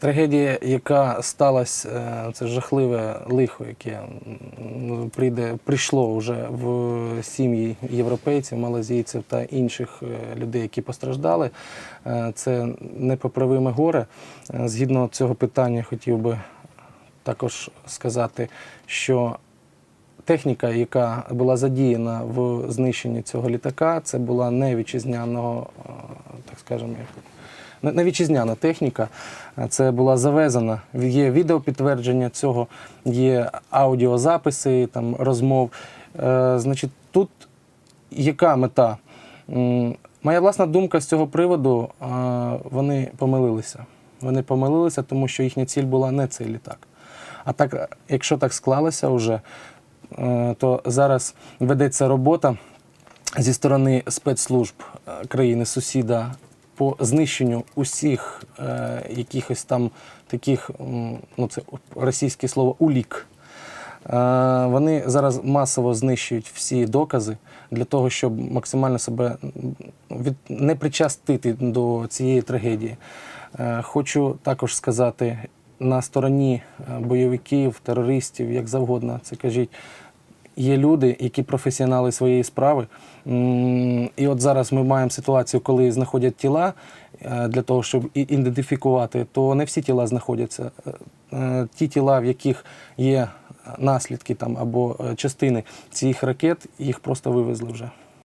Трагедія, яка сталася, е, це жахливе лихо, яке прийде, прийшло вже в сім'ї європейців, малазійців та інших е, людей, які постраждали. Е, Це непоправиме горе. Згідно цього питання, хотів би також сказати, що техніка, яка була задіяна в знищенні цього літака, це була не вітчизняного, так скажемо, не вітчизняна техніка. Це була завезена. Є відеопідтвердження цього, є аудіозаписи там, розмов. Е, Значить, тут яка мета? Моя власна думка з цього приводу, е, вони помилилися. Вони помилилися, тому що їхня ціль була не цей літак. А так, якщо так склалося вже, е, то зараз ведеться робота зі сторони спецслужб е, країни сусіда по знищенню усіх е, якихось там таких, ну це російське слово улік. Е, Вони зараз масово знищують всі докази для того, щоб максимально себе від не причастити до цієї трагедії. Е, Хочу також сказати на стороні е, бойовиків, терористів, як завгодно це кажіть. Є люди, які професіонали своєї справи. І от зараз ми маємо ситуацію, коли знаходять тіла е, для того, щоб ідентифікувати, то не всі тіла знаходяться. Е, е, Ті тіла, в яких є наслідки там або частини цих ракет, їх просто вивезли вже.